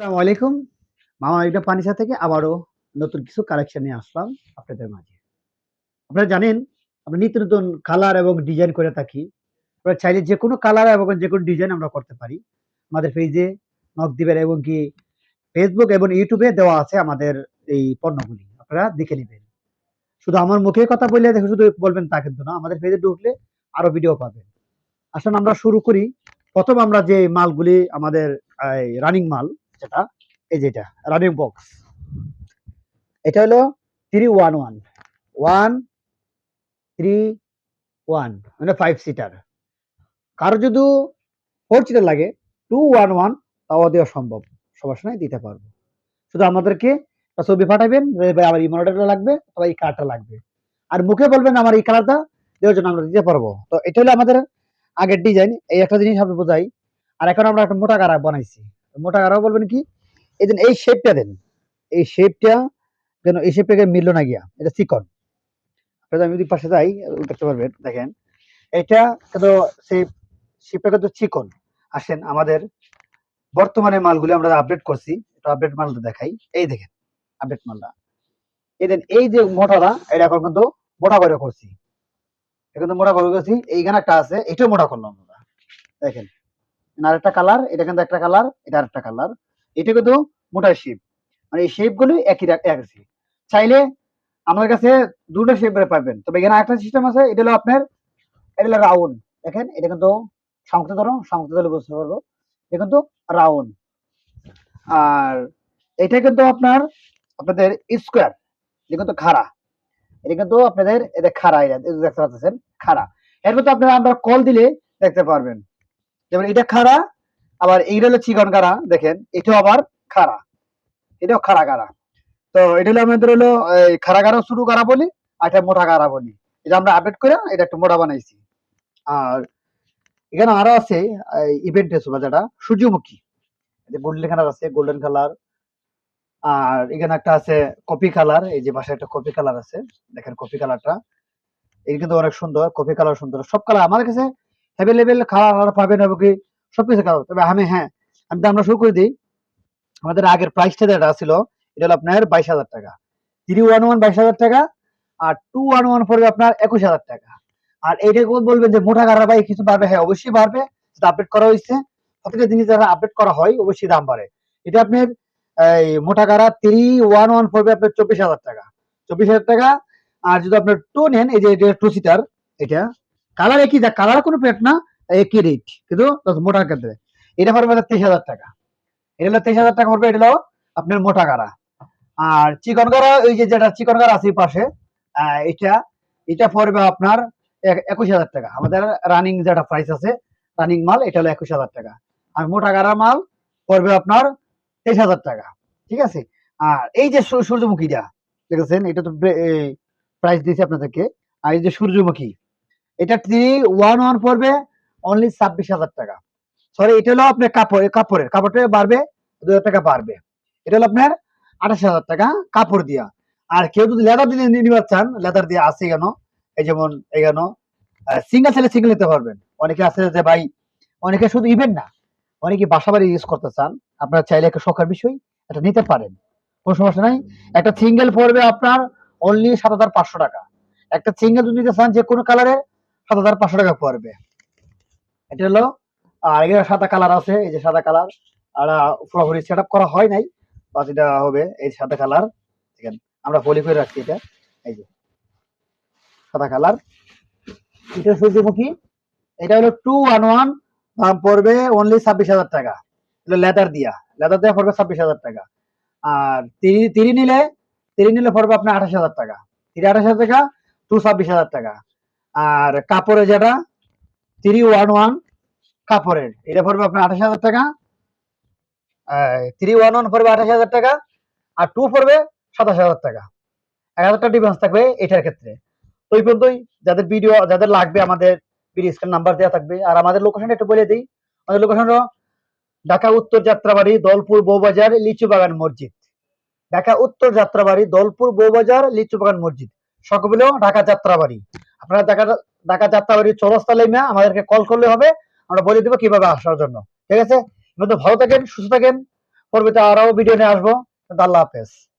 আসসালামু আলাইকুম। মামা একটা পানিসা থেকে আবারও নতুন কিছু কালেকশন নিয়ে আসলাম আপনাদের মাঝে। আপনারা জানেন, আমরা নিত্য নতুন কালার এবং ডিজাইন করে থাকি। আপনারা চাইলে যে কোনো কালার এবং যে কোনো ডিজাইন আমরা করতে পারি। আমাদের পেজে নক দিবেন এবং কি ফেসবুক এবং ইউটিউবে দেওয়া আছে আমাদের এই পণ্যগুলি। আপনারা দেখে নেবেন। শুধু আমার মুখে কথা বললে দেখে শুধু বলবেন তা কিন্তু না, আমাদের পেজে ঢুকলে আরও ভিডিও পাবেন। আসুন আমরা শুরু করি। প্রথম আমরা যে মালগুলি আমাদের রানিং মাল যেটা, এই যেটা রানিং বক্স এটা হলো three one one one three one মানে ফাইভ সিটার কারও যদি ফোর সিটার লাগে টু ওয়ান ওয়ান তাও দেওয়া সম্ভব। সমস্যা নাই দিতে পারব। শুধু আমাদেরকে ছবি পাঠাবেন ভাই আমার এই মডেলটা লাগবে, অথবা এই কালারটা লাগবে। আর মুখে বলবেন আমার এই কালারটা দেওয়ার জন্য আমরা দিতে পারব। তো এটা হলো আমাদের আগের ডিজাইন এই একটা জিনিস আপনি বোঝাই। আর এখন আমরা একটা মোটা গাড়া বানাইছি। মোটা গাড়াও বলবেন কি? এই এই শেপটা দেন। এই শেপটা যেন এই শেপটাকে মিললো না গিয়া? এটা চিকন। আমি যদি পাশে যাই, দেখতে পারবেন, দেখেন। এটা কিন্তু সেই শেপটা কিন্তু চিকন? আসেন, আমাদের বর্তমানে মালগুলি আমরা আপডেট করছি। এটা আপডেট মালটা দেখাই। এই দেখেন আপডেট মালটা। এই দেন, এই যে মোটাটা, এটা এখন কিন্তু মোটা করে করছি। এটা কিন্তু মোটা করে করছি। এইখানে একটা আছে, এটাও মোটা করলাম আমরা। দেখেন আরেকটা কালার এটা কিন্তু একটা কালার এটা আরেকটা কালার এটা কিন্তু মোটা শেপ মানে এই শেপগুলো একই রা- চাইলে আমার কাছে দুটো শেপ পাবেন। তবে এখানে একটা সিস্টেম আছে, এটা হলো আপনার, এটা হলো রাউন্ড দেখেন, এটা কিন্তু সংযুক্ত ধরো সংযুক্ত ধরলে বুঝতে পারব। এটা কিন্তু রাউন্ড আর এটা কিন্তু আপনার, আপনাদের স্কোয়ার এটা কিন্তু খাড়া। এটা কিন্তু আপনাদের এটা খাড়া, এটা দেখতে পাচ্ছেন, খাড়া। এর মধ্যে আপনারা আমরা কল দিলে দেখতে পারবেন। যেমন এটা খাড়া, আবার এইটা হলো চিকন খাড়া দেখেন, এটাও আবার খাড়া, এটাও খাড়া খাড়া তো এটা হলো আমাদের হলো খাড়া খাড়া শুরু করা বলি, আর এটা মোটা খাড়া বলি। এটা আমরা আপডেট করে এটা একটু মোটা বানাইছি। আর এখানে আরও আছে ইভেন্টে সুবা যেটা, সূর্যমুখী। গোল্ডেন কালার আছে গোল্ডেন কালার আর এখানে একটা আছে কপি কালার এই যে বাসায় একটা কপি কালার আছে, দেখেন কপি কালারটা এটা কিন্তু অনেক সুন্দর কপি কালার সুন্দর। সব কালার আমার কাছে অ্যাভেলেবেল কালার পাবেন এবং কি সবকিছু কালার তবে আমি হ্যাঁ আমি তো আমরা শুরু করে দিই। আমাদের আগের প্রাইসটা যেটা ছিল, এটা হলো আপনার বাইশ হাজার টাকা। থ্রি ওয়ান ওয়ান বাইশ হাজার টাকা আর টু ওয়ান ওয়ান পড়বে আপনার একুশ হাজার টাকা। আর এইটা বলবেন যে মোটা গাড়া ভাই কিছু বাড়বে? হ্যাঁ অবশ্যই বাড়বে। সেটা আপডেট করা হয়েছে। প্রত্যেকটা জিনিস যারা আপডেট করা হয়, অবশ্যই দাম বাড়ে। এটা আপনার, এই মোটা গাড়া থ্রি ওয়ান ওয়ান পড়বে আপনার চব্বিশ হাজার টাকা। চব্বিশ হাজার টাকা। আর যদি আপনার টু নেন, এই যে, এটা টু সিটার এটা কালার একই যা কালার কোনো পেট না, একই রেট কিন্তু মোটার ক্ষেত্রে এটা পড়বে তেইশ হাজার টাকা। এটা হলো তেইশ হাজার টাকা পড়বে, এটা হলো আপনার মোটা গাড়া। আর চিকন গাড়া, ওই যে যেটা চিকন গাড়া আছে পাশে এটা এটা পড়বে আপনার এক- একুশ হাজার টাকা। আমাদের রানিং যেটা প্রাইস আছে রানিং মাল, এটা হলো একুশ হাজার টাকা। আর মোটা গাড়া মাল পড়বে আপনার তেইশ হাজার টাকা, ঠিক আছে? আর এই যে সূর্যমুখীটা, দেখেছেন? এটা তো প্রাইস দিয়েছি আপনাদেরকে। আর এই যে সূর্যমুখী এটা থ্রি ওয়ান ওয়ান পড়বে অনলি ছাব্বিশ হাজার টাকা। সরি এটা হলো আপনার কাপড় কাপড়ের। কাপড়টা বাড়বে দু হাজার টাকা বাড়বে। এটা হলো আপনার আঠাশ হাজার টাকা কাপড় দিয়া। আর কেউ যদি লেদার দিয়ে নিতে চান লেদার দিয়ে আছে কেন? এই যেমন এই কেন সিঙ্গেল ছেলে সিঙ্গেল নিতে পারবেন। অনেকে আছে যে ভাই, অনেকে শুধু ইভেন্ট না, অনেকে বাসা বাড়ি ইউজ করতে চান। আপনারা চাইলে একটা শখের বিষয় এটা নিতে পারেন। কোনো সমস্যা নাই। একটা সিঙ্গেল পড়বে আপনার অনলি সাত হাজার পাঁচশো টাকা। একটা সিঙ্গেল যদি নিতে চান যে কোনো কালারের সাত হাজার পাঁচশো টাকা পড়বে। এটা হলো, আর এখানে সাদা কালার আছে, এই যে সাদা কালার। আর পুরোপুরি সেট করা হয় নাই বাস এটা হবে এই সাদা কালার। আমরা পলি করে রাখছি এটা, এই যে সাদা কালার। এটা সূর্যমুখী এটা হলো টু ওয়ান ওয়ান দাম পড়বে অনলি ছাব্বিশ হাজার টাকা। এটা লেদার দিয়া লেদার দেওয়া পড়বে ছাব্বিশ হাজার টাকা। আর তিরি তিরি নিলে তিরি নিলে পড়বে আপনার আঠাশ হাজার টাকা। তিরি আঠাশ হাজার টাকা টু ছাব্বিশ হাজার টাকা। আর কাপড়ে যেটা থ্রি ওয়ান ওয়ান কাপড়ের। এটা পড়বে আপনার আঠাশ হাজার টাকা। থ্রি ওয়ান ওয়ান পড়বে আঠাশ হাজার টাকা। আর টু পড়বে সাতাশ হাজার টাকা। এক হাজার টাকা ডিফারেন্স থাকবে এটার ক্ষেত্রে। এই পর্যন্তই। যাদের ভিডিও যাদের লাগবে আমাদের ভিডিও স্ক্রিন নাম্বার দেওয়া থাকবে। আর আমাদের লোকেশনটা একটু বলে দিই। আমাদের লোকেশন ঢাকা উত্তর যাত্রাবাড়ি, দলপুর বৌবাজার লিচু বাগান মসজিদ। ঢাকা উত্তর যাত্রাবাড়ি, দলপুর বৌবাজার লিচু বাগান মসজিদ সকলেও ঢাকা যাত্রাবাড়ি। আপনারা ঢাকা ঢাকা যাত্রাবাড়ি চৌরাস্তা লেমে আমাদেরকে কল করলে হবে আমরা বলে দেবো কীভাবে আসার জন্য ঠিক আছে ভালো থাকেন, সুস্থ থাকেন পরবর্তী আরও ভিডিও নিয়ে আসব। আল্লাহ হাফেজ।